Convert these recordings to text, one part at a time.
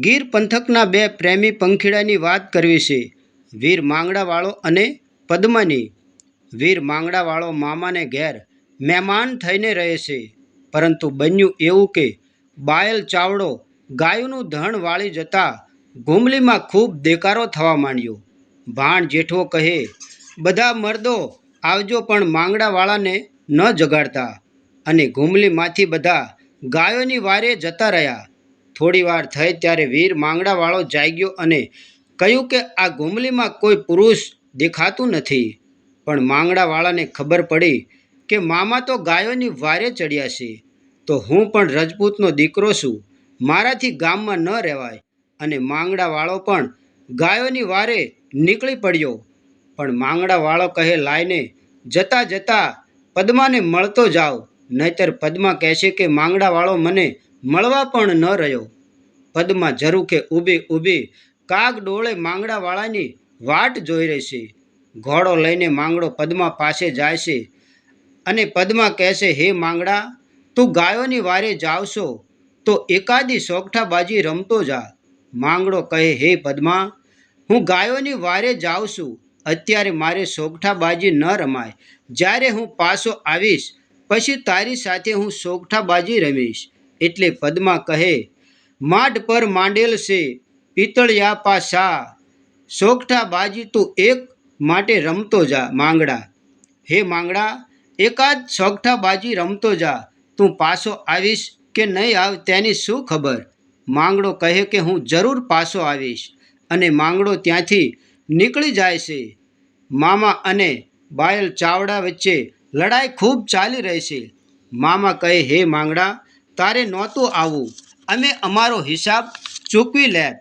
ગીર પંથકના બે પ્રેમી પંખીડાની વાત કરવી છે. વીર માંગડાવાળો અને પદ્મની. વીર માંગડાવાળો મામાને ઘેર મહેમાન થઈને રહે છે. પરંતુ બન્યું એવું કે બાયલ ચાવડો ગાયોનું ધણ વાળી જતા ઘૂમલીમાં ખૂબ દેકારો થવા માંડ્યો. ભાણ જેઠવો કહે, બધા મર્દો આવજો પણ માંગડાવાળાને ન જગાડતા. અને ઘૂમલીમાંથી બધા ગાયોની વારે જતા રહ્યા. થોડી વાર થઈ ત્યારે વીર માંગડાવાળો જાગ્યો અને કહ્યું કે આ ગુમલીમાં કોઈ પુરુષ દેખાતું નથી. પણ માંગડાવાળાને ખબર પડી કે મામા તો ગાયોની વારે ચડ્યા છે. તો હું પણ રજપૂતનો દીકરો છું. મારાથી ગામમાં ન રહેવાય. અને માંગડાવાળો પણ ગાયોની વારે નીકળી પડ્યો. પણ માંગડાવાળો કહે લાઈને, જતા જતા પદ્માને મળતો જાઓ નહીતર પદ્મા કહેશે કે માંગડાવાળો મને મળવા પણ ન રહ્યો. પદમાં ઝરૂખે ઊભી ઊભી કાગ ડોળે માંગડાવાળાની વાટ જોઈ રહી છે. ઘોડો લઈને માંગડો પદમા પાસે જાય છે અને પદ્મા કહેશે હે માંગડા, તું ગાયોની વારે જાવશો તો એકાદી સોગઠાબાજી રમતો જા. માંગડો કહે, હે પદ્મા, હું ગાયોની વારે જાઉં છું. અત્યારે મારે સોગઠાબાજી ન રમાય. જ્યારે હું પાછો આવીશ, પછી તારી સાથે હું સોગઠાબાજી રમીશ. એટલે પદ્મા કહે, માઢ પર માંડેલ છે પિતળિયા પાસા સોગઠાબાજી તું એક માટે રમતો જા, માંગડા. હે માંગડા, એકાદ સોગઠા બાજી રમતો જા. તું પાછો આવીશ કે નહીં આવ તેની શું ખબર માંગડો કહે કે, હું જરૂર પાછો આવીશ અને માંગડો ત્યાંથી નીકળી જાય છે. મામા અને બાયલ ચાવડા વચ્ચે લડાઈ ખૂબ ચાલી રહી છે. મામા કહે, હે માંગડા તારે નહોતું આવવું. અમે અમારો હિસાબ ચૂકવી લે.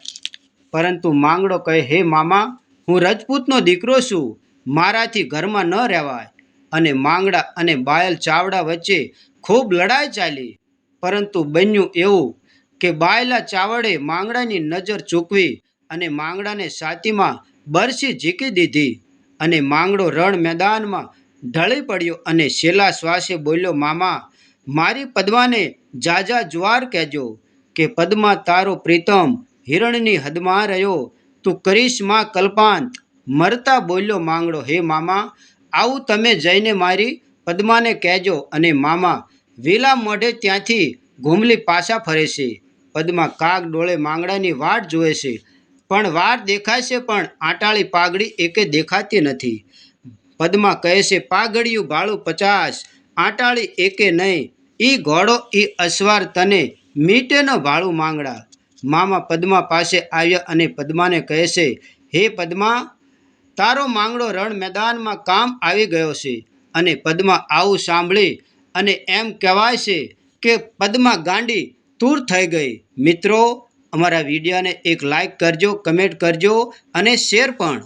પરંતુ માંગડો કહે, હે મામા, હું રજપૂતનો દીકરો છું. મારાથી ઘરમાં ન રહેવાય. અને માંગડા અને બાયલ ચાવડા વચ્ચે ખૂબ લડાઈ ચાલી. પરંતુ બન્યું એવું કે બાયલા ચાવડે માંગડાની નજર ચૂકવી અને માંગડાને છાતીમાં બરસી ઝીકી દીધી. અને માંગડો રણ મેદાનમાં ઢળી પડ્યો અને છેલ્લા શ્વાસે બોલ્યો, મામા, મારી પદ્માને જાજા જુવાર કહેજો કે પદ્મા તારો પ્રીતમ હિરણની હદમાં રહ્યો. તું કરીશમાં કલ્પાંત. મરતા બોલ્યો માંગડો હે મામા, આવું તમે જઈને મારી પદ્માને કહેજો અને મામા, વેલા મોઢે ત્યાંથી ઘૂમલી પાછા ફરે છે. પદ્મા કાગ ડોળે માંગડાની વાટ જુએ છે. પણ વાર દેખાય છે પણ આટાળી પાઘડી એકે દેખાતી નથી. પદ્મા કહે છે, પાઘડિયું ભાડું પચાસ, આટાળી એકે નહીં. ઈ ઘોડો, ઈ અસવાર તને મીટે ન ભાડું માંગડા. મામા પદ્મા પાસે આવ્યા અને પદ્માને કહે છે હે પદ્મા, તારો માંગડો રણ મેદાનમાં કામ આવી ગયો છે અને પદ્મા આવું સાંભળી અને એમ કહેવાય છે કે પદ્મા ગાંડી તૂર થઈ ગઈ. મિત્રો, અમારા વિડીયોને એક લાઈક કરજો કમેન્ટ કરજો અને શેર પણ.